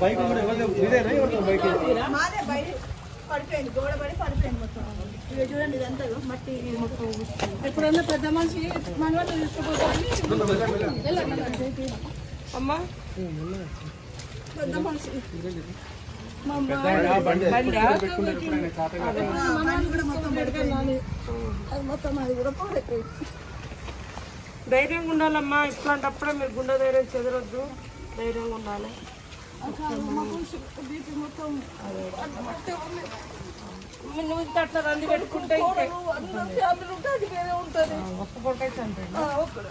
Bike కూడా ఎవరితో bike? మాదే పడిపోయింది. గోడ పడి పడిపోయింది మొత్తం. ఇక చూడండి ఇదంతా మట్టి మొత్తం. ఎప్పుడన్నా పెద్ద మనిషి మన అమ్మా. పెద్ద మనిషి. ధైర్యంగా ఉండాలమ్మా. ఇట్లాంటప్పుడే మీరు గుండె ధైర్యం చెదరొద్దు. ధైర్యంగా ఉండాలి. నువ్వు ఇంత అట్లా రంది పెట్టుకుంటే అందరూ ఫ్యామిలీ ఉంటే అది వేరే ఉంటుంది ఒక్క పొట్టే చంపండి ఒక్కడే.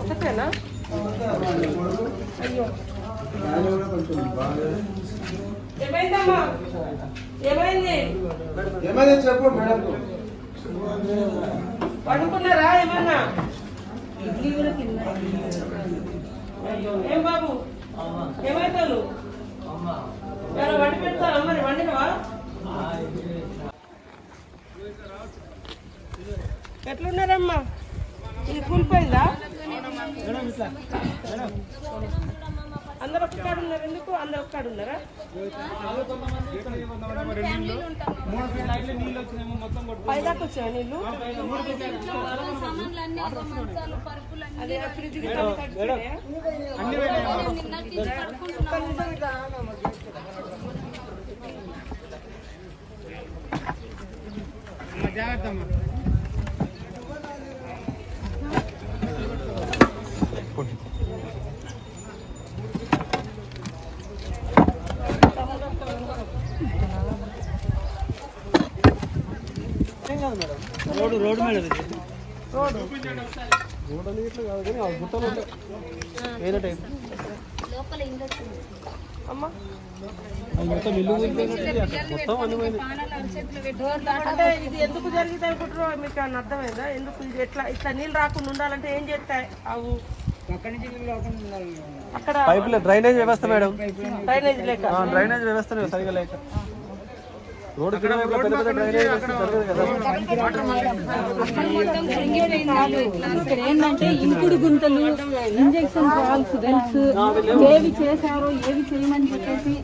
ఒకటేనా? ఏమైందమ్మా? ఏమైంది? ఏమైనా చెప్పు మేడం. పడుకున్నారా ఏమన్నా? అయ్యో, ఏం బాబు? ఏమైతాను ఎవరో వండి పెడతారా? మరి వండినవా? ఎట్లున్నారమ్మా? ఇది కూలిపోయిందా? అందరు ఒక్కడు ఉన్నారు ఎందుకు? అందరు ఒక్కడు ఉన్నారా? పైదాకు వచ్చా నీళ్ళు? అదే ఫ్రిడ్జ్ రోడ్డు రోడ్డు మేడం. ఇది రోడ్డు రోడ్డు అనేది ఇట్లా కాదు కానీ ఆ గుట్టలు ఉంటాయి వేరే టైప్ అమ్మా. అది మొత్తం ఇల్లు కూలిపోయినట్టు అట్లా మొత్తం అన్ని పోయినాయి. అంటే ఇది ఎందుకు జరిగింది అనుకుంటారో మీకు అర్థమైందా? ఎందుకు ఇది ఎట్లా ఇట్లా నీళ్ళు రాకుండా ఉండాలంటే ఏం చేస్తాయి? అవు అక్కడ పైపుల డ్రైనేజ్ వ్యవస్థ మేడం. డ్రైనేజ్ లేక. ఆ, డ్రైనేజ్ వ్యవస్థ సరిగా లేక. ఇక్కడ ఏంటంటే ఇంకుడు గుంతలు ఇంజక్షన్ వాల్స్ వెల్స్ ఏవి చేశారో ఏవి చేయమని చెప్పేసి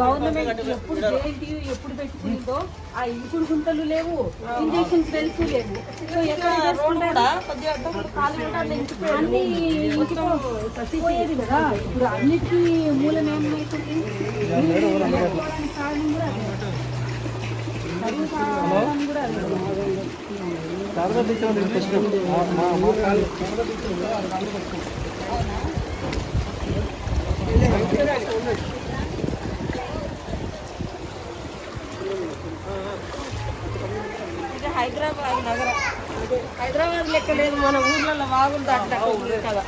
గవర్నమెంట్ ఎప్పుడు జేఎన్టీయూ ఎప్పుడు పెట్టుకుందో ఆ ఇంకుడు గుంతలు లేవు ఇంజక్షన్ వెల్స్ లేవు. సో ఎక్కడ అన్ని ఇంకిపోయేది కదా. ఇప్పుడు అన్నిటికీ మూలం ఏమైతుంది కారణం కూడా అదే. కరువు కారణం కూడా అదే. శారదా టీచర్ హైదరాబాద్ నగరం. హైదరాబాద్ లెక్క లేదు మన ఊర్లలో బాగుంది అట్లా. కదా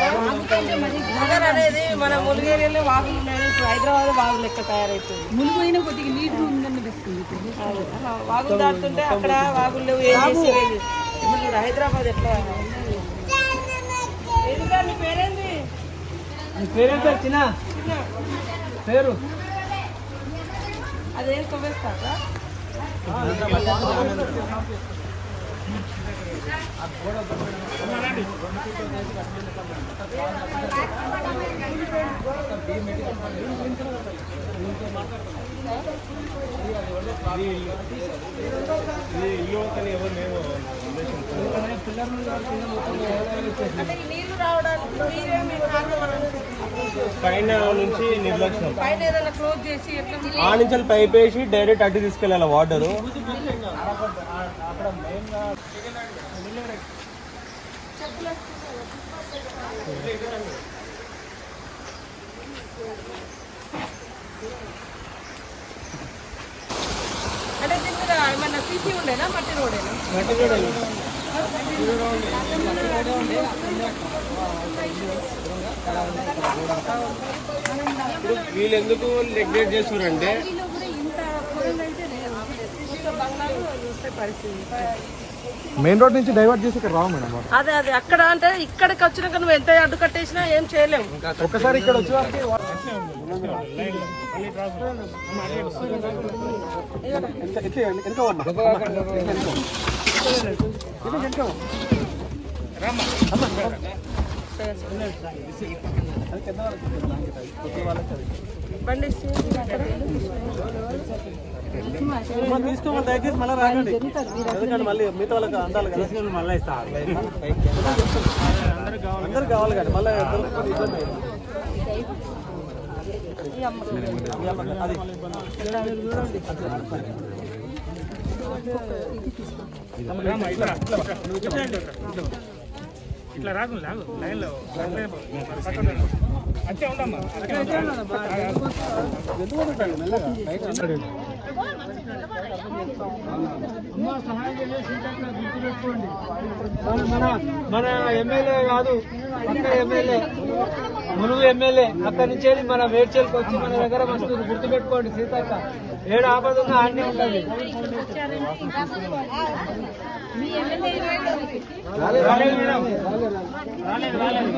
నగర్ అనేది మన ములుగేరియాలో వాగులు ఉన్నాయి ఇప్పుడు హైదరాబాద్ వాగులు లెక్క తయారైతుంది మునిపోయిన కొద్దిగా నీరు ఉందనిపిస్తుంది వాగులు దాటుతుంటే అక్కడ వాగులు లేవు. ఏం చేసేది? ఇప్పుడు చూడు హైదరాబాద్ ఎట్లా? ఏంటిదా నీ పేరేంది? నీ పేరేంటి వచ్చిన చిన్న. పేరు? అదేం కొవ్వేస్తారా అంటే ఈ నీళ్ళు రావడానికి మీరేమి కారణం అనేది పైన నుంచి నిర్లక్ష్యం. ఆ నుంచి పైప్ వేసి డైరెక్ట్ అడ్డు తీసుకెళ్ళాలి వాటర్ అంటే దీని మీద ఏమన్నా సీసీ ఉండేనా? మట్టి రోడేనా? మట్టి రోడ్ వీళ్ళు ఎందుకు నెగ్లెక్ట్ చేస్తున్నారంటే? మెయిన్ రోడ్ నుంచి డైవర్ట్ చేసి ఇక్కడ రావు మేడం. అదే అదే. అక్కడ అంటే ఇక్కడికి వచ్చినాక నువ్వు ఎంత అడ్డు కట్టేసినా ఏం చేయలేము ఒక్కసారి ఇక్కడ వచ్చే? తీసుకోమని దయచేసి మళ్ళీ రాకండి. ఎందుకంటే మళ్ళీ మిగతా వాళ్ళకి అందాలి కదా. మళ్ళీ ఇస్తా. అందరు కావాలి కానీ మళ్ళీ దొరకకపోతే ఇబ్బంది అది. ఇట్లా రాకు లాగు అంతే ఉండమ్మా మన మన ఎమ్మెల్యే కాదు ఎమ్మెల్యే. మునుగు ఎమ్మెల్యే అక్కడి నుంచి వెళ్ళి మన మేడ్చల్కి వచ్చి మన దగ్గర వస్తుంది గుర్తుపెట్టుకోండి సీతక్క. ఏడు ఆపద ఉన్నా ఉంటుంది. రాలేదు మేడం. రాలేదు రాలేదు.